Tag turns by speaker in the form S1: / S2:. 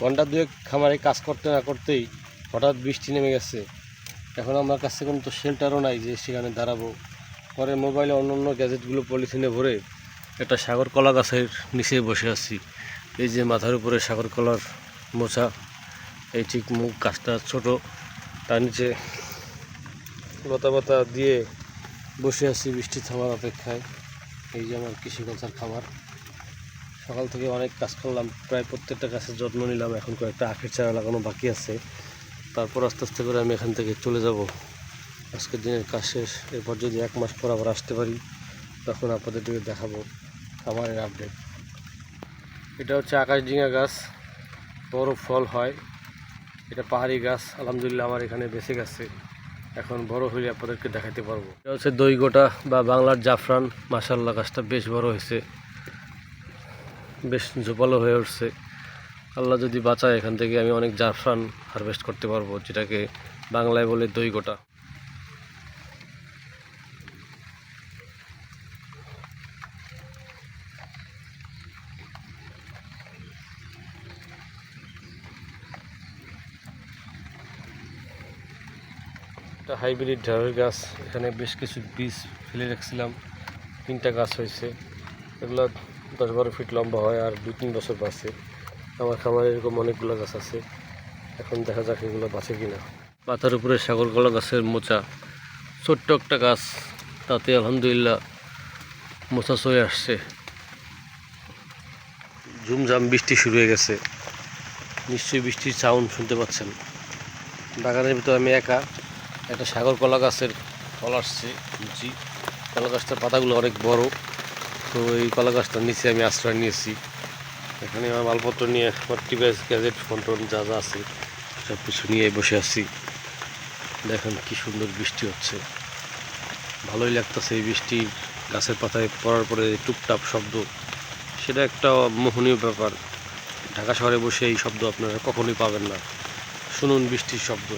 S1: ঘণ্টা দুয়েক খামারে কাজ করতে না করতেই হঠাৎ বৃষ্টি নেমে গেছে। এখন আমার কাছে কোনো তো শেল্টারও নাই যে সেখানে দাঁড়াবো। পরে মোবাইলে অন্য অন্য গ্যাজেটগুলো পলিথিনে ভরে একটা সাগর কলা গাছের নিচে বসে আছি। এই যে মাথার উপরে সাগর কলার মোছা, এই ঠিক মুখ গাছটা ছোট, তার নিচে লতা দিয়ে বসে আছি বৃষ্টি থামার অপেক্ষায়। এই যে আমার কৃষিকালচার খামার। সকাল থেকে অনেক কাজ করলাম, প্রায় প্রত্যেকটা গাছের যত্ন নিলাম, এখন কয়েকটা আখের চারা লাগানো বাকি আছে। তারপর আস্তে আস্তে করে আমি এখান থেকে চলে যাব। আজকের দিনের কাজ শেষ, এরপর যদি এক মাস পর আবার আসতে পারি, তখন আপনাদের দিকে দেখাবো খামারের আপডেট এটা হচ্ছে আকাশ ডিঙা গাছ, বড় ফল হয়। এটা পাহাড়ি গাছ, আলহামদুলিল্লাহ আমার এখানে বেঁচে গেছে। এখন বড় হলে আপনাদেরকে দেখাতে পারব। এটা হচ্ছে দই গোটা বা বাংলার জাফরান। মাসাল্লাহ গাছটা বেশ বড় হয়েছে। বেশ জোপালো হয়ে উঠছে। আল্লাহ যদি বাঁচায়, এখান থেকে আমি অনেক জাফরান হারভেস্ট করতে পারব, যেটাকে বাংলায় বলে দই গোটা একটা হাইব্রিড ঢেঁড়স গাছ, এখানে বেশ কিছু বীজ ফেলে রাখছিলাম। তিনটা গাছ হয়েছে। এগুলো দশ বারো ফিট লম্বা হয় আর দুই তিন বছর বাঁচে। আমার খামারে এরকম অনেকগুলো গাছ আছে। এখন দেখা যাক এগুলো বাঁচে কিনা। পাতার উপরে সাগর কলা গাছের মোচা। ছোট্ট একটা গাছ। তাতে আলহামদুলিল্লাহ মোচা চলে আসছে। ঝুমঝাম বৃষ্টি শুরু হয়ে গেছে। নিশ্চয়ই বৃষ্টির সাউন্ড শুনতে পাচ্ছেন। বাগানের ভিতরে আমি একা। একটা সাগর কলা গাছের ফল আসছে লুচি কলা গাছটার পাতাগুলো অনেক বড়। তো এই কলা গাছটার নিচে আমি আশ্রয় নিয়েছি। এখানে আমার মালপত্র নিয়ে আমার টিভাইস গ্যাজেট ফোন টোন যা যা আছে সব কিছু নিয়ে বসে আছি। দেখেন কি সুন্দর বৃষ্টি হচ্ছে। ভালোই লাগতেছে এই বৃষ্টি। গাছের পাতায় পড়ার পরে টুপটাপ শব্দ, সেটা একটা মোহনীয় ব্যাপার। ঢাকা শহরে বসে এই শব্দ আপনারা কখনোই পাবেন না। শুনুন বৃষ্টির শব্দ।